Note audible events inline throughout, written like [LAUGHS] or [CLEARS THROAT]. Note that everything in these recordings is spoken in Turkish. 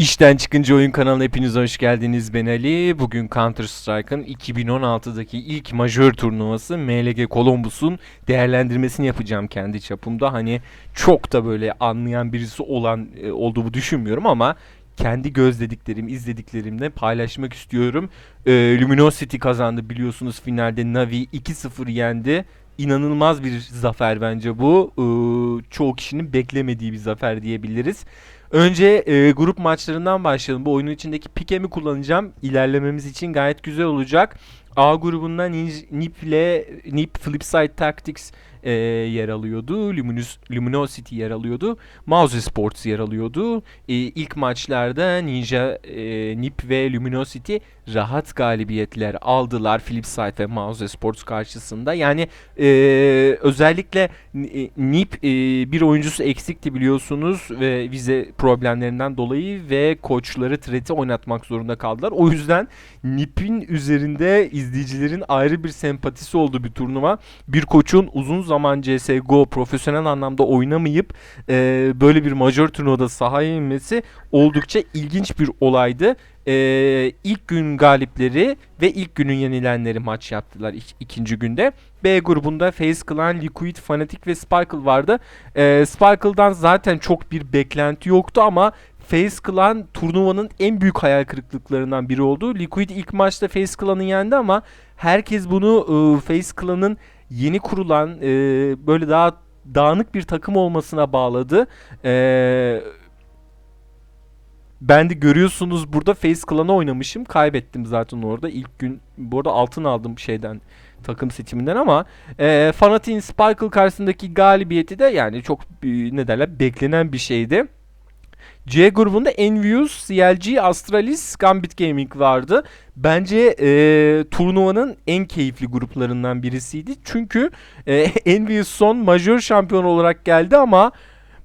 İşten çıkınca oyun kanalına hepiniz hoş geldiniz. Ben Ali. Bugün Counter Strike'ın 2016'daki ilk majör turnuvası MLG Columbus'un değerlendirmesini yapacağım kendi çapımda. Hani çok da böyle anlayan birisi olan e, olduğumu düşünmüyorum ama kendi gözlediklerim, izlediklerimle paylaşmak istiyorum. E, Luminosity kazandı biliyorsunuz finalde Navi 2-0 yendi. İnanılmaz bir zafer bence bu. E, çoğu kişinin beklemediği bir zafer diyebiliriz. Önce e, grup maçlarından başlayalım. Bu oyunun içindeki pikemi kullanacağım. İlerlememiz için gayet güzel olacak. A grubunda Ninja, Nip ile Nip Flipside Tactics e, yer alıyordu. Luminous, Luminosity yer alıyordu. Mouse Sports yer alıyordu. E, ilk maçlarda Ninja, e, Nip ve Luminosity rahat galibiyetler aldılar Flipside ve Mouse Sports karşısında. Yani e, özellikle e, Nip e, bir oyuncusu eksikti biliyorsunuz ve vize problemlerinden dolayı ve koçları Threat'i oynatmak zorunda kaldılar. O yüzden Nip'in üzerinde izleyicilerin ayrı bir sempatisi olduğu bir turnuva. Bir koçun uzun zaman CSGO profesyonel anlamda oynamayıp e, böyle bir major turnuvada sahaya inmesi oldukça ilginç bir olaydı. E, ilk gün galipleri ve ilk günün yenilenleri maç yaptılar ik- ikinci günde. B grubunda FaZe Clan, Liquid, Fnatic ve Sparkle vardı. E, Sparkle'dan zaten çok bir beklenti yoktu ama FaZe Clan turnuvanın en büyük hayal kırıklıklarından biri oldu. Liquid ilk maçta FaZe Clan'ı yendi ama herkes bunu e, FaZe Clan'ın yeni kurulan e, böyle daha dağınık bir takım olmasına bağladı. E, ben de görüyorsunuz burada Face Clan'ı oynamışım. Kaybettim zaten orada. ilk gün bu arada altın aldım şeyden takım seçiminden ama e, Fanatik'in Sparkle karşısındaki galibiyeti de yani çok e, ne derler beklenen bir şeydi. C grubunda Envious, CLG, Astralis, Gambit Gaming vardı. Bence e, turnuvanın en keyifli gruplarından birisiydi. Çünkü e, [LAUGHS] Envious son majör şampiyon olarak geldi ama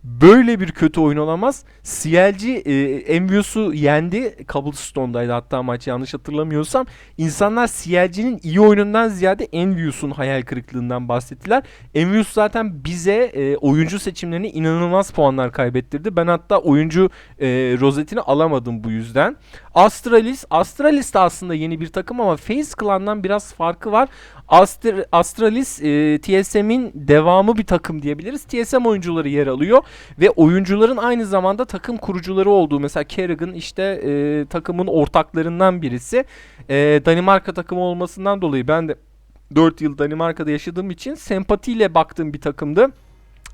böyle bir kötü oyun olamaz. CLG e, Envious'u yendi. Cobblestone'daydı hatta maç yanlış hatırlamıyorsam. İnsanlar CLG'nin iyi oyunundan ziyade Envious'un hayal kırıklığından bahsettiler. Envious zaten bize e, oyuncu seçimlerini inanılmaz puanlar kaybettirdi. Ben hatta oyuncu e, rozetini alamadım bu yüzden. Astralis, Astralis de aslında yeni bir takım ama FaZe Clan'dan biraz farkı var. Astr Astralis e, TSM'in devamı bir takım diyebiliriz. TSM oyuncuları yer alıyor ve oyuncuların aynı zamanda takım kurucuları olduğu mesela Kerrigan işte e, takımın ortaklarından birisi. E, Danimarka takımı olmasından dolayı ben de 4 yıl Danimarka'da yaşadığım için sempatiyle baktığım bir takımdı.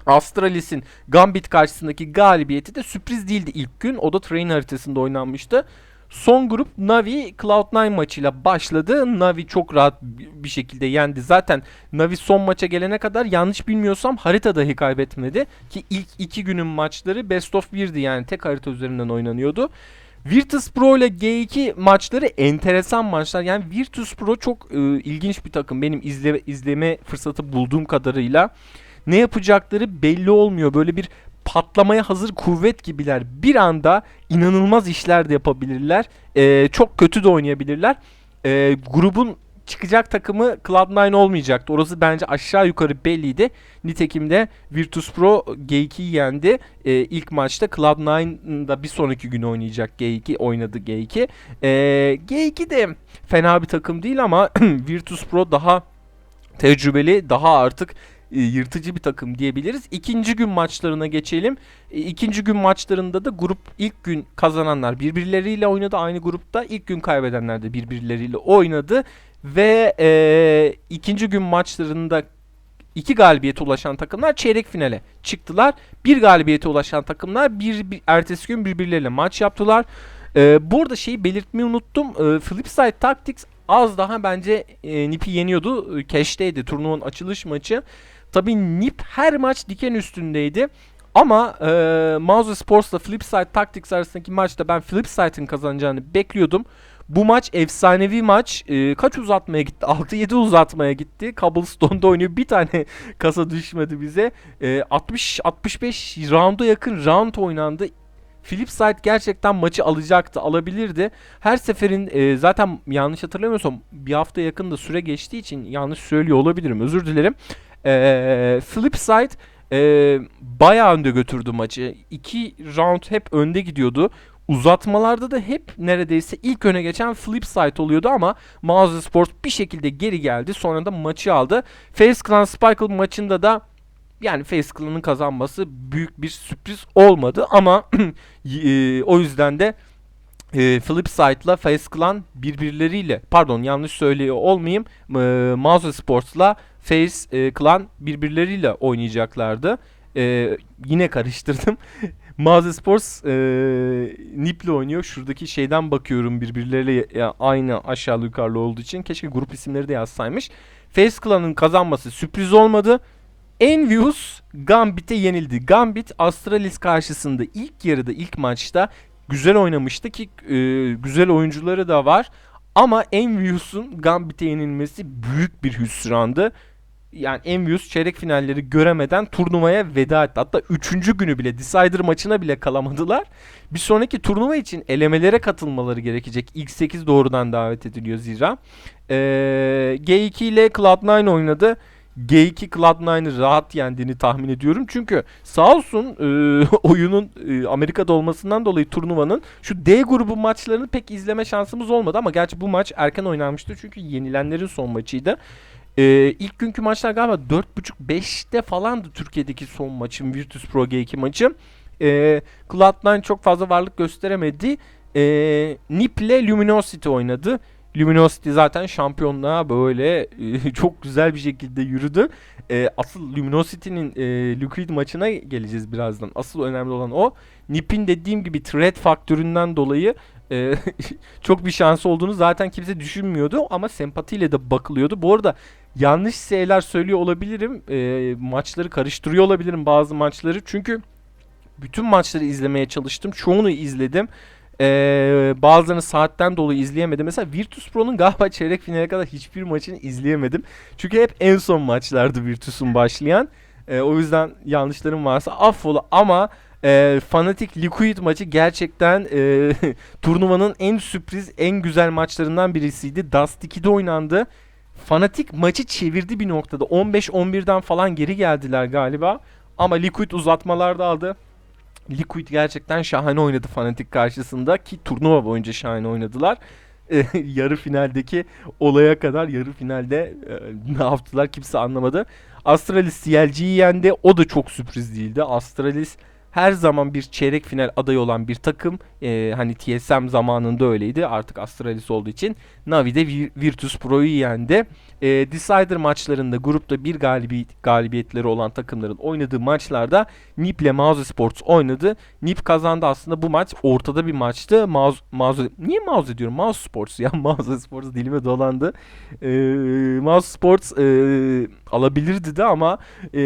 Astralis'in Gambit karşısındaki galibiyeti de sürpriz değildi ilk gün. O da train haritasında oynanmıştı. Son grup Navi Cloud9 maçıyla başladı. Navi çok rahat bir şekilde yendi. Zaten Navi son maça gelene kadar yanlış bilmiyorsam harita dahi kaybetmedi. Ki ilk iki günün maçları best of 1'di yani tek harita üzerinden oynanıyordu. Virtus Pro ile G2 maçları enteresan maçlar. Yani Virtus Pro çok e, ilginç bir takım. Benim izle, izleme fırsatı bulduğum kadarıyla ne yapacakları belli olmuyor. Böyle bir patlamaya hazır kuvvet gibiler. Bir anda inanılmaz işler de yapabilirler. Ee, çok kötü de oynayabilirler. Ee, grubun çıkacak takımı Cloud9 olmayacaktı. Orası bence aşağı yukarı belliydi. Nitekim de Virtus Pro G2'yi yendi. Ee, ilk maçta Cloud9'da bir sonraki gün oynayacak G2 oynadı G2. Ee, G2 de fena bir takım değil ama [CLEARS THROAT] Virtus Pro daha tecrübeli, daha artık e, yırtıcı bir takım diyebiliriz. İkinci gün maçlarına geçelim. E, İkinci gün maçlarında da grup ilk gün kazananlar birbirleriyle oynadı aynı grupta. İlk gün kaybedenler de birbirleriyle oynadı ve e, ikinci gün maçlarında iki galibiyete ulaşan takımlar çeyrek finale çıktılar. Bir galibiyete ulaşan takımlar bir, bir ertesi gün birbirleriyle maç yaptılar. E, burada şeyi belirtmeyi unuttum. E, Flipside Tactics az daha bence e, Nip'i yeniyordu. E, Cash'teydi turnuvanın açılış maçı. Tabii Nip her maç diken üstündeydi. Ama e, Mouse Sports'la Flipside Tactics arasındaki maçta ben Flipside'ın kazanacağını bekliyordum. Bu maç efsanevi maç. E, kaç uzatmaya gitti? [LAUGHS] 6-7 uzatmaya gitti. Cobblestone'da oynuyor. Bir tane [LAUGHS] kasa düşmedi bize. E, 60-65 rounda yakın round oynandı. Flipside gerçekten maçı alacaktı, alabilirdi. Her seferin e, zaten yanlış hatırlamıyorsam bir hafta yakın da süre geçtiği için yanlış söylüyor olabilirim. Özür dilerim. E, Flipside e, bayağı önde götürdü maçı. İki round hep önde gidiyordu. Uzatmalarda da hep neredeyse ilk öne geçen flip side oluyordu ama Mauser Sports bir şekilde geri geldi. Sonra da maçı aldı. Face Clan Sparkle maçında da yani Face Clan'ın kazanması büyük bir sürpriz olmadı ama [CLEARS THROAT] e, o yüzden de e, Flipside'la Face Clan birbirleriyle pardon yanlış söylüyor olmayayım e, Mauser Sports'la Face e, Clan birbirleriyle oynayacaklardı. E, yine karıştırdım. [LAUGHS] Mauser Sports e, Nip'le oynuyor. Şuradaki şeyden bakıyorum birbirleriyle aynı aşağı yukarılı olduğu için. Keşke grup isimleri de yazsaymış. Face Clan'ın kazanması sürpriz olmadı. Envious Gambit'e yenildi. Gambit Astralis karşısında ilk yarıda ilk maçta güzel oynamıştı ki e, güzel oyuncuları da var. Ama Envious'un Gambit'e yenilmesi büyük bir hüsrandı. Yani Envious çeyrek finalleri göremeden turnuvaya veda etti. Hatta 3. günü bile Decider maçına bile kalamadılar. Bir sonraki turnuva için elemelere katılmaları gerekecek. İlk 8 doğrudan davet ediliyor zira. Ee, G2 ile Cloud9 oynadı. G2 Cloud9'ı rahat yendiğini tahmin ediyorum. Çünkü sağ olsun e, [LAUGHS] oyunun e, Amerika'da olmasından dolayı turnuvanın şu D grubu maçlarını pek izleme şansımız olmadı ama gerçi bu maç erken oynanmıştı çünkü yenilenlerin son maçıydı. E, ilk günkü maçlar galiba 4.5-5'te falandı Türkiye'deki son maçın Virtus Pro G2 maçı. E, Cloud9 çok fazla varlık gösteremedi. E, Nip ile Luminosity oynadı. Luminosity zaten şampiyonluğa böyle e, [LAUGHS] çok güzel bir şekilde yürüdü. E, asıl Luminosity'nin e, Liquid maçına geleceğiz birazdan. Asıl önemli olan o. Nip'in dediğim gibi threat faktöründen dolayı e, [LAUGHS] çok bir şansı olduğunu zaten kimse düşünmüyordu ama sempatiyle de bakılıyordu. Bu arada yanlış şeyler söylüyor olabilirim. E, maçları karıştırıyor olabilirim bazı maçları. Çünkü bütün maçları izlemeye çalıştım. Çoğunu izledim. Ee, bazılarını saatten dolayı izleyemedim. Mesela Virtus Pro'nun galiba [LAUGHS] çeyrek finale kadar hiçbir maçını izleyemedim. Çünkü hep en son maçlardı Virtus'un başlayan. Ee, o yüzden yanlışlarım varsa affola ama e, Fnatic Liquid maçı gerçekten e, [LAUGHS] turnuvanın en sürpriz, en güzel maçlarından birisiydi. Dust 2'de oynandı. Fnatic maçı çevirdi bir noktada. 15-11'den falan geri geldiler galiba. Ama Liquid uzatmalarda aldı. Liquid gerçekten şahane oynadı Fnatic karşısında ki turnuva boyunca şahane oynadılar. [LAUGHS] Yarı finaldeki olaya kadar yarı finalde e, ne yaptılar kimse anlamadı. Astralis CLG'yi yendi. O da çok sürpriz değildi. Astralis her zaman bir çeyrek final adayı olan bir takım. E, hani TSM zamanında öyleydi. Artık Astralis olduğu için Navi de Virtus Pro'yu yendi. E, Decider maçlarında grupta bir galibiyet, galibiyetleri olan takımların oynadığı maçlarda Nip ile Mouse Sports oynadı. Nip kazandı aslında bu maç ortada bir maçtı. Mouse, Mouse, niye Mouse diyorum? Mouse Sports ya. [LAUGHS] Mouse Sports dilime dolandı. E, Mouse Sports e, alabilirdi de ama e,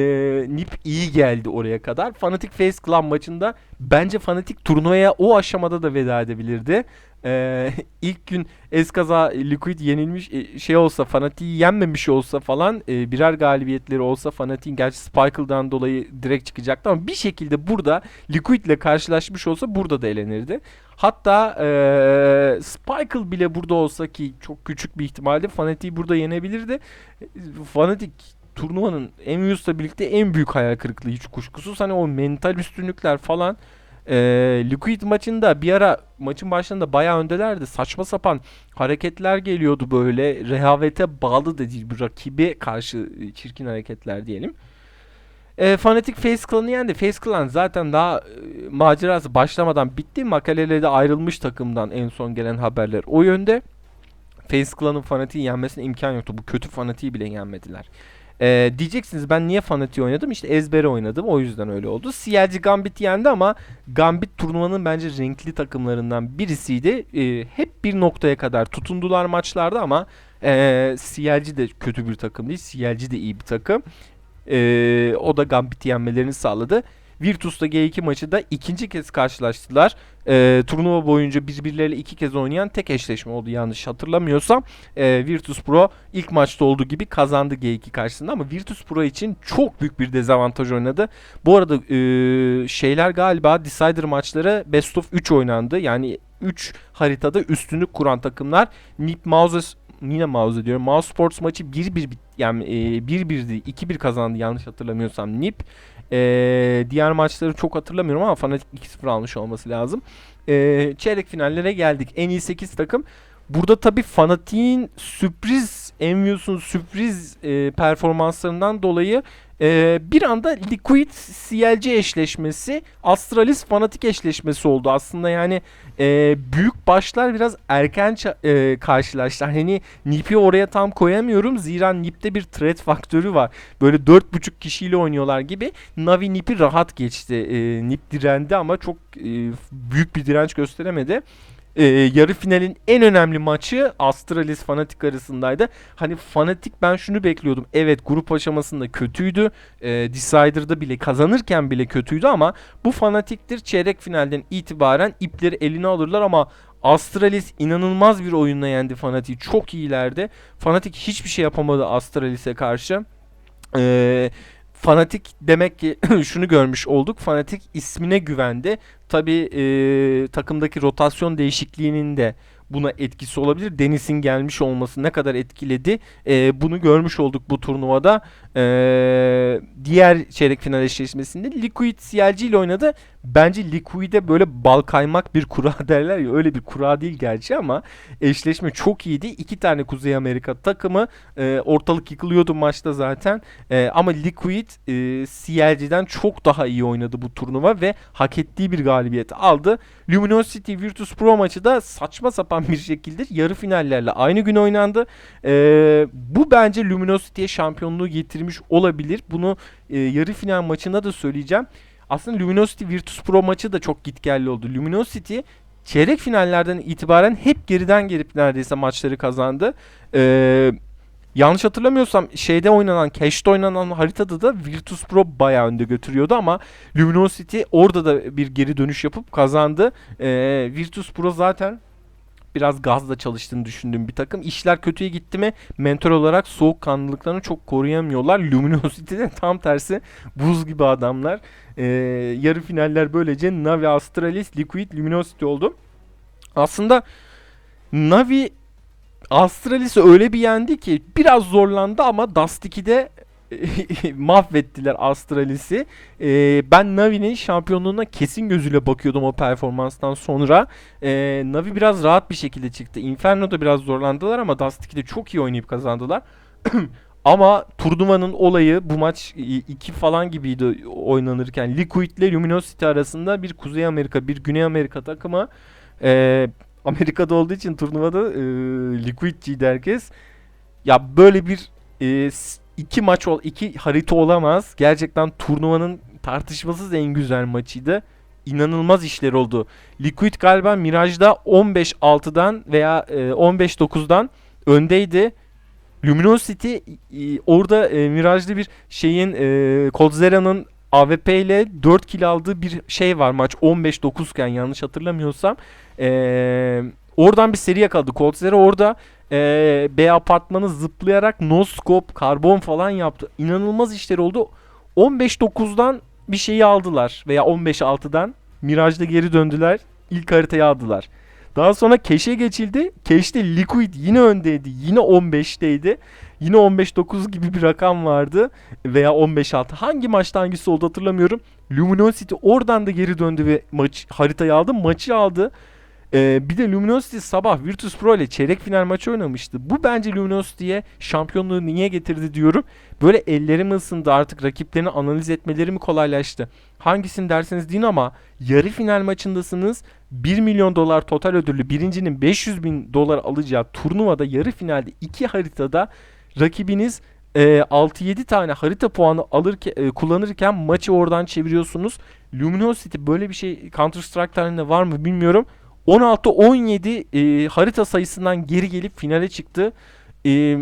Nip iyi geldi oraya kadar. Fnatic Face Clan maçında bence Fnatic turnuvaya o aşamada da veda edebilirdi. Ee, [LAUGHS] ilk gün eskaza Liquid yenilmiş e, şey olsa Fnatic'i yenmemiş olsa falan e, birer galibiyetleri olsa Fnatic'in gerçi Spike'dan dolayı direkt çıkacaktı ama bir şekilde burada Liquid ile karşılaşmış olsa burada da elenirdi. Hatta e, Spike'l bile burada olsa ki çok küçük bir ihtimalle Fnatic'i burada yenebilirdi. Fnatic turnuvanın Envius'la birlikte en büyük hayal kırıklığı hiç kuşkusuz. Hani o mental üstünlükler falan e, Liquid maçında bir ara maçın başlarında bayağı öndelerdi. Saçma sapan hareketler geliyordu böyle. Rehavete bağlı da değil. Rakibe karşı çirkin hareketler diyelim. E, Fnatic Face Clan'ı yendi. Face Clan zaten daha e, macerası başlamadan bitti. Makalele de ayrılmış takımdan en son gelen haberler o yönde. Face Clan'ın Fnatic'i yenmesine imkan yoktu. Bu kötü Fnatic'i bile yenmediler. Ee, diyeceksiniz ben niye Fnatic oynadım? İşte ezbere oynadım. O yüzden öyle oldu. CLG Gambit yendi ama Gambit turnuvanın bence renkli takımlarından birisiydi. Ee, hep bir noktaya kadar tutundular maçlarda ama e, CLG de kötü bir takım değil. CLG de iyi bir takım. Ee, o da Gambit yenmelerini sağladı. Virtus'ta G2 maçı da ikinci kez karşılaştılar. E, turnuva boyunca birbirleriyle iki kez oynayan tek eşleşme oldu yanlış hatırlamıyorsam. E, Virtus Pro ilk maçta olduğu gibi kazandı G2 karşısında ama Virtus Pro için çok büyük bir dezavantaj oynadı. Bu arada e, şeyler galiba Decider maçları Best of 3 oynandı. Yani 3 haritada üstünlük kuran takımlar Nip Mouses yine mouse diyorum. Mouse Sports maçı 1-1 yani 1-1'di. E, 2-1 kazandı yanlış hatırlamıyorsam Nip. Ee, diğer maçları çok hatırlamıyorum ama Fnatic 2-0 almış olması lazım. Ee, çeyrek finallere geldik. En iyi 8 takım. Burada tabii Fnatic'in sürpriz, Envius'un sürpriz e, performanslarından dolayı e, bir anda Liquid CLC eşleşmesi, Astralis Fnatic eşleşmesi oldu. Aslında yani e, büyük başlar biraz erken e, karşılaştılar. Hani Nip'i oraya tam koyamıyorum. Zira Nip'te bir threat faktörü var. Böyle 4.5 kişiyle oynuyorlar gibi. Navi Nip'i rahat geçti. E, Nip direndi ama çok e, büyük bir direnç gösteremedi e, yarı finalin en önemli maçı Astralis Fnatic arasındaydı. Hani Fnatic ben şunu bekliyordum. Evet grup aşamasında kötüydü. E, Decider'da bile kazanırken bile kötüydü ama bu Fnatic'tir. Çeyrek finalden itibaren ipleri eline alırlar ama Astralis inanılmaz bir oyunla yendi Fnatic'i. Çok iyilerdi. Fnatic hiçbir şey yapamadı Astralis'e karşı. Eee Fanatik demek ki [CLEARS THROAT] şunu görmüş olduk. Fanatik ismine güvendi. Tabi e, takımdaki rotasyon değişikliğinin de buna etkisi olabilir. Deniz'in gelmiş olması ne kadar etkiledi e, bunu görmüş olduk bu turnuvada. E, diğer çeyrek final eşleşmesinde Liquid CLG ile oynadı. Bence Liquid'e böyle bal kaymak bir kura [LAUGHS] derler ya öyle bir kura değil gerçi ama eşleşme çok iyiydi. İki tane Kuzey Amerika takımı e, ortalık yıkılıyordu maçta zaten. E, ama Liquid e, CLG'den çok daha iyi oynadı bu turnuva ve hak ettiği bir galibiyet aldı. Luminosity Virtus Pro maçı da saçma sapan bir şekilde yarı finallerle aynı gün oynandı. E, bu bence Luminosity'ye şampiyonluğu getirmiş olabilir. Bunu e, yarı final maçında da söyleyeceğim. Aslında Luminosity Virtus Pro maçı da çok gitgelli oldu. Luminosity çeyrek finallerden itibaren hep geriden gelip neredeyse maçları kazandı. Ee, yanlış hatırlamıyorsam şeyde oynanan, Cash'te oynanan haritada da Virtus Pro bayağı önde götürüyordu ama Luminosity orada da bir geri dönüş yapıp kazandı. Ee, Virtus Pro zaten biraz gazla çalıştığını düşündüğüm bir takım. İşler kötüye gitti mi mentor olarak soğukkanlılıklarını çok koruyamıyorlar. Luminosity'de tam tersi buz gibi adamlar. Ee, yarı finaller böylece Navi Astralis, Liquid, Luminosity oldu. Aslında Navi Astralis'i öyle bir yendi ki biraz zorlandı ama Dust 2'de [LAUGHS] mahvettiler Astralis'i. Ee, ben Navi'nin şampiyonluğuna kesin gözüyle bakıyordum o performanstan sonra. Ee, Navi biraz rahat bir şekilde çıktı. Inferno'da biraz zorlandılar ama Dust 2'de çok iyi oynayıp kazandılar. [CLEARS THROAT] Ama turnuvanın olayı bu maç 2 falan gibiydi oynanırken. Liquid ile Luminosity arasında bir Kuzey Amerika, bir Güney Amerika takımı. Ee, Amerika'da olduğu için turnuvada e, Liquid'ciydi herkes. Ya böyle bir e, iki maç ol, iki harita olamaz. Gerçekten turnuvanın tartışmasız en güzel maçıydı. İnanılmaz işler oldu. Liquid galiba Mirage'da 15-6'dan veya e, 15-9'dan öndeydi. Luminosity e, orada e, Mirage'da bir şeyin e, Coldzera'nın AWP ile 4 kill aldığı bir şey var maç 15-9 iken yanlış hatırlamıyorsam. E, oradan bir seri yakaladı. Coldzera orada e, B apartmanı zıplayarak no scope, karbon falan yaptı. İnanılmaz işler oldu. 15-9'dan bir şeyi aldılar veya 15-6'dan Mirage'da geri döndüler. İlk haritayı aldılar. Daha sonra Keş'e geçildi. Keş'te Liquid yine öndeydi. Yine 15'teydi. Yine 15-9 gibi bir rakam vardı. Veya 15-6. Hangi maçta hangisi oldu hatırlamıyorum. Luminosity oradan da geri döndü ve maç haritayı aldı. Maçı aldı. Ee, bir de Luminosity sabah Virtus Pro ile çeyrek final maçı oynamıştı. Bu bence Luminosity'ye şampiyonluğu niye getirdi diyorum. Böyle ellerim ısındı artık rakiplerini analiz etmeleri kolaylaştı. Hangisini derseniz deyin ama yarı final maçındasınız. 1 milyon dolar total ödüllü birincinin 500 bin dolar alacağı turnuvada yarı finalde iki haritada rakibiniz e, 6-7 tane harita puanı alırken e, kullanırken maçı oradan çeviriyorsunuz. Luminosity böyle bir şey Counter Strike tarihinde var mı bilmiyorum. 16-17 e, harita sayısından geri gelip finale çıktı. E,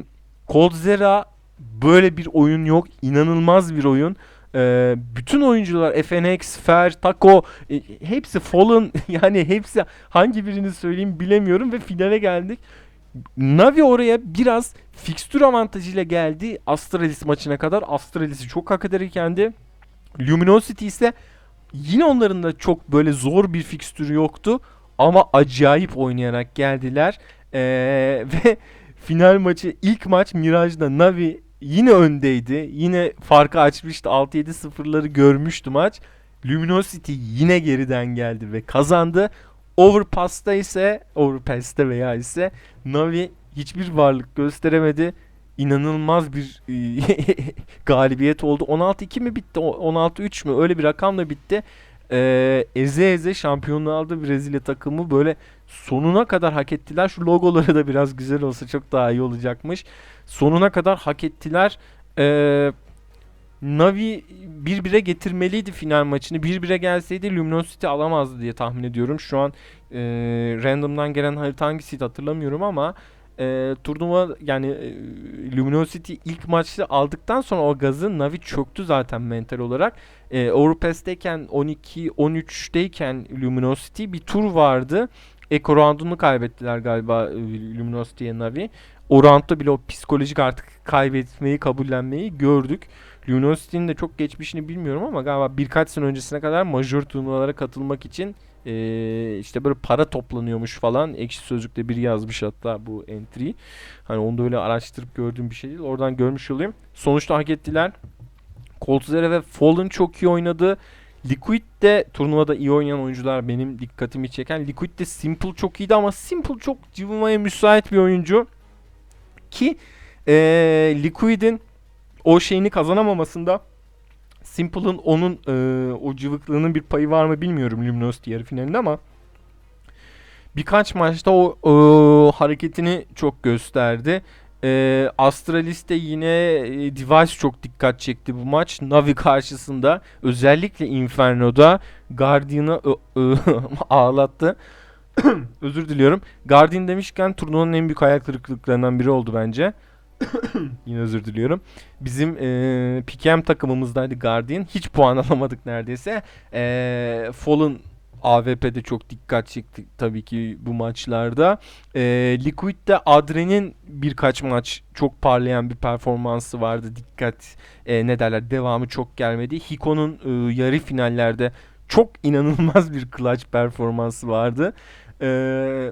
Coldzera böyle bir oyun yok. İnanılmaz bir oyun. E, bütün oyuncular FNX, Fer, Taco e, hepsi Fallen [LAUGHS] yani hepsi hangi birini söyleyeyim bilemiyorum ve finale geldik. Navi oraya biraz fikstür avantajıyla geldi Astralis maçına kadar. Astralis'i çok hak ederkendi. Luminosity ise yine onların da çok böyle zor bir fikstürü yoktu ama acayip oynayarak geldiler. Ee, [LAUGHS] ve final maçı ilk maç Mirage'da Navi yine öndeydi. Yine farkı açmıştı. 6-7 sıfırları görmüştü maç. Luminosity yine geriden geldi ve kazandı. Overpass'ta ise Overpass'ta veya ise Navi hiçbir varlık gösteremedi. İnanılmaz bir [LAUGHS] galibiyet oldu. 16-2 mi bitti? O- 16-3 mü? Öyle bir rakamla bitti. Ee, eze eze şampiyonluğu aldı Brezilya takımı. Böyle sonuna kadar hak ettiler. Şu logoları da biraz güzel olsa çok daha iyi olacakmış. Sonuna kadar hak ettiler. Ee, Navi 1-1'e getirmeliydi final maçını. 1-1'e gelseydi Luminosity alamazdı diye tahmin ediyorum. Şu an e, random'dan gelen harita hangisiydi hatırlamıyorum ama e, turnuva yani e, Luminosity ilk maçta aldıktan sonra o gazı Navi çöktü zaten mental olarak. E, Overpass'teyken 12-13'teyken Luminosity bir tur vardı. Eko roundunu kaybettiler galiba e, Luminosity'ye Navi. O roundda bile o psikolojik artık kaybetmeyi, kabullenmeyi gördük. Luminosity'nin de çok geçmişini bilmiyorum ama galiba birkaç sene öncesine kadar majör turnuvalara katılmak için eee, işte böyle para toplanıyormuş falan. Ekşi Sözlük'te biri yazmış hatta bu entry. Hani onu da öyle araştırıp gördüğüm bir şey değil. Oradan görmüş olayım. Sonuçta hak ettiler. Coldzera ve Fallen çok iyi oynadı. Liquid de turnuvada iyi oynayan oyuncular benim dikkatimi çeken. Liquid de Simple çok iyiydi ama Simple çok cıvımaya müsait bir oyuncu. Ki eee Liquid'in o şeyini kazanamamasında Simple'ın onun eee, o cıvıklığının bir payı var mı bilmiyorum Luminosity yarı finalinde ama birkaç maçta o eee, hareketini çok gösterdi. Eee Astralis de yine e, Device çok dikkat çekti bu maç. Navi karşısında özellikle Inferno'da Guardian'ı ö- ö- [LAUGHS] ağlattı. [COUGHS] Özür diliyorum. Guardian demişken turnuvanın en büyük hayal kırıklıklarından biri oldu bence. [COUGHS] Yine özür diliyorum. Bizim eee PKM takımımızdaydı Guardian. Hiç puan [LAUGHS] alamadık neredeyse. Eee Fallen AWP'de çok dikkat çekti tabii ki bu maçlarda. Eee Liquid'de Adre'nin birkaç maç çok parlayan bir performansı vardı. Dikkat eee, ne derler devamı çok gelmedi. Hiko'nun eee, yarı finallerde çok inanılmaz bir clutch performansı vardı. Eee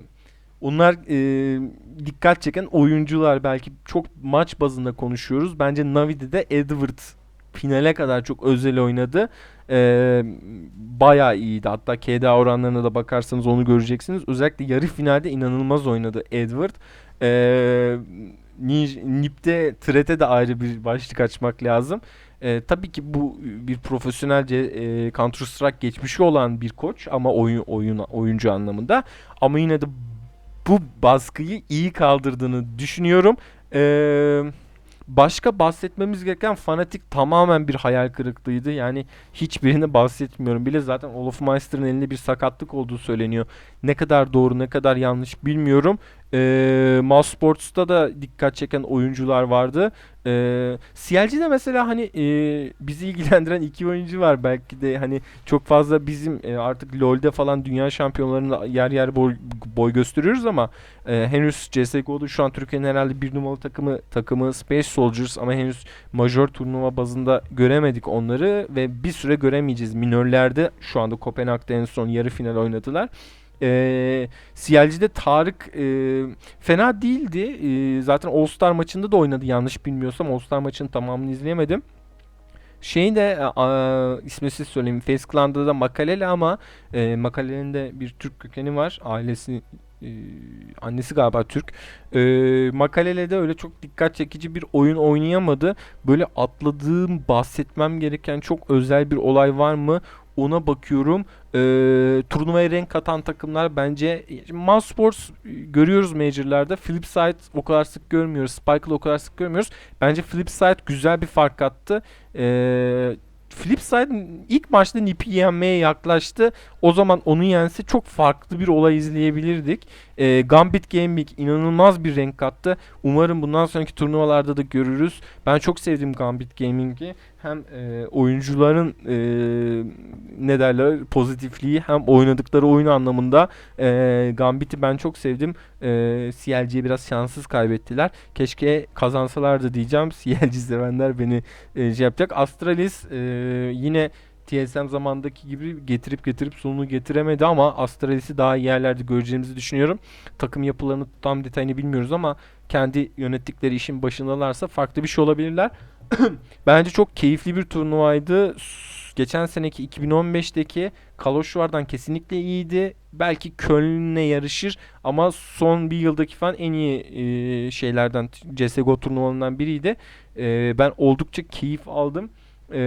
onlar eee, dikkat çeken oyuncular belki çok maç bazında konuşuyoruz. Bence Navi'de de Edward finale kadar çok özel oynadı. Eee bayağı iyiydi. Hatta KDA oranlarına da bakarsanız onu göreceksiniz. Özellikle yarı finalde inanılmaz oynadı Edward. Ni- Nip'te Threat'e de ayrı bir başlık açmak lazım. Eee, tabii ki bu bir profesyonelce eee Counter Strike geçmişi olan bir koç ama oyun oyun oyuncu anlamında. Ama yine de bu baskıyı iyi kaldırdığını düşünüyorum. Eee, başka bahsetmemiz gereken fanatik tamamen bir hayal kırıklığıydı. Yani hiçbirini bahsetmiyorum bile. Zaten Olaf Meister'ın elinde bir sakatlık olduğu söyleniyor. Ne kadar doğru ne kadar yanlış bilmiyorum. Eee Mouse da dikkat çeken oyuncular vardı. Eee CLG'de mesela hani eee, bizi ilgilendiren [LAUGHS] iki oyuncu var. Belki de hani çok fazla bizim e, artık LoL'de falan dünya şampiyonlarında yer yer boy, boy gösteriyoruz ama e, henüz CSGO'da şu an Türkiye'nin herhalde bir numaralı takımı takımı Space Soldiers ama henüz majör turnuva bazında göremedik onları ve bir süre göremeyeceğiz. Minörlerde şu anda Kopenhag'da en son yarı final oynadılar. E, Tarık e, fena değildi. E, zaten All Star maçında da oynadı yanlış bilmiyorsam. All Star maçının tamamını izleyemedim. Şeyin de a, ismi siz söyleyeyim. Face Clan'da da Makalele ama e, Makalele'nin de bir Türk kökeni var. Ailesi e, annesi galiba Türk. E, Makalele'de öyle çok dikkat çekici bir oyun oynayamadı. Böyle atladığım, bahsetmem gereken çok özel bir olay var mı? Ona bakıyorum. E, turnuvaya renk katan takımlar bence Mouse Sports e, görüyoruz Major'larda. Flipside o kadar sık görmüyoruz. Spike'ı o kadar sık görmüyoruz. Bence Flipside güzel bir fark kattı. Ee, Flipside ilk maçta Nip'i yenmeye yaklaştı. O zaman onu yense çok farklı bir olay izleyebilirdik. Ee, Gambit Gaming inanılmaz bir renk kattı. Umarım bundan sonraki turnuvalarda da görürüz. Ben çok sevdim Gambit Gaming'i. Hem e, oyuncuların e, ne derler pozitifliği hem oynadıkları oyun anlamında e, Gambit'i ben çok sevdim. E, CLG'ye biraz şanssız kaybettiler. Keşke kazansalardı diyeceğim. [LAUGHS] CLG sevenler beni e, şey yapacak. Astralis e, yine TSM zamandaki gibi getirip getirip sonunu getiremedi ama Astralis'i daha iyi yerlerde göreceğimizi düşünüyorum. Takım yapılarını tam detayını bilmiyoruz ama kendi yönettikleri işin başındalarsa farklı bir şey olabilirler. [COUGHS] Bence çok keyifli bir turnuvaydı. Geçen seneki 2015'teki Kaloşvar'dan kesinlikle iyiydi. Belki Köln'le yarışır ama son bir yıldaki falan en iyi e, şeylerden CSGO turnuvalarından biriydi. E, ben oldukça keyif aldım. E,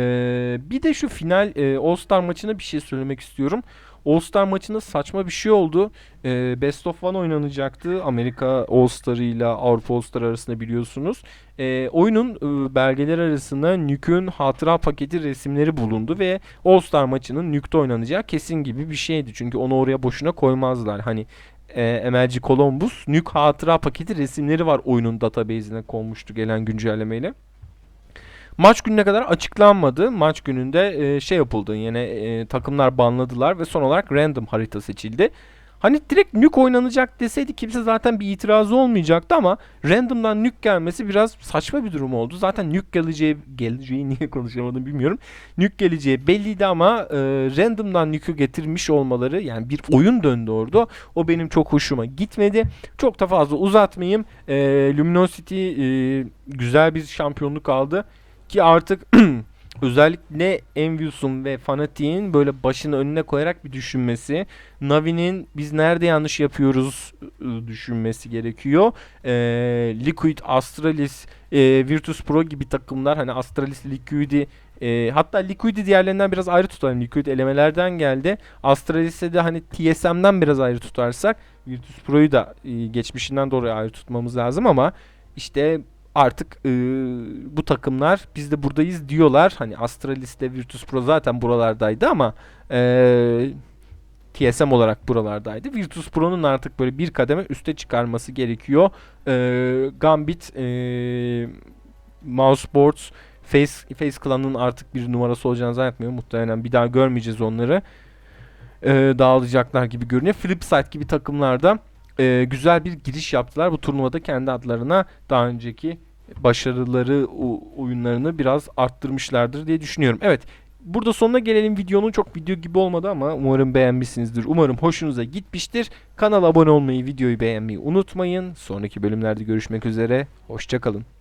bir de şu final e, All Star maçına bir şey söylemek istiyorum. All Star maçında saçma bir şey oldu. E, Best of One oynanacaktı. Amerika All Star ile Avrupa All Star arasında biliyorsunuz. E, oyunun e, belgeler arasında Nuke'ün hatıra paketi resimleri bulundu ve All Star maçının Nuke'da oynanacağı kesin gibi bir şeydi. Çünkü onu oraya boşuna koymazlar. Hani e, MLG Columbus Nuke hatıra paketi resimleri var oyunun database'ine konmuştu gelen güncellemeyle. Maç gününe kadar açıklanmadı. Maç gününde e, şey yapıldı. Yine e, takımlar banladılar ve son olarak random harita seçildi. Hani direkt nuke oynanacak deseydi kimse zaten bir itirazı olmayacaktı ama random'dan nuke gelmesi biraz saçma bir durum oldu. Zaten nuke geleceği, geleceği [LAUGHS] niye konuşamadım bilmiyorum. Nuke geleceği belliydi ama e, random'dan nuke'ü getirmiş olmaları yani bir oyun döndü orada. O benim çok hoşuma gitmedi. Çok da fazla uzatmayayım. E, Luminosity e, güzel bir şampiyonluk aldı. Ki artık [CLEARS THROAT] özellikle Envius'un ve Fanatic'in böyle başını önüne koyarak bir düşünmesi. Navi'nin biz nerede yanlış yapıyoruz ı, düşünmesi gerekiyor. Ee, Liquid, Astralis, e, Virtus Pro gibi takımlar hani Astralis, Liquid'i e, hatta Liquid'i diğerlerinden biraz ayrı tutalım. Liquid elemelerden geldi. Astralis'e de hani TSM'den biraz ayrı tutarsak Virtus Pro'yu da e, geçmişinden dolayı ayrı tutmamız lazım ama işte artık e, bu takımlar biz de buradayız diyorlar. Hani Astralis'te Virtus Pro zaten buralardaydı ama e, TSM olarak buralardaydı. Virtus Pro'nun artık böyle bir kademe üste çıkarması gerekiyor. E, Gambit, e, Mousesports, Face, Face Clan'ın artık bir numarası olacağını zannetmiyorum. Muhtemelen bir daha görmeyeceğiz onları. E, dağılacaklar gibi görünüyor. Flipside gibi takımlarda e, güzel bir giriş yaptılar. Bu turnuvada kendi adlarına daha önceki başarıları oyunlarını biraz arttırmışlardır diye düşünüyorum. Evet. Burada sonuna gelelim videonun çok video gibi olmadı ama umarım beğenmişsinizdir. Umarım hoşunuza gitmiştir. Kanala abone olmayı, videoyu beğenmeyi unutmayın. Sonraki bölümlerde görüşmek üzere. Hoşçakalın.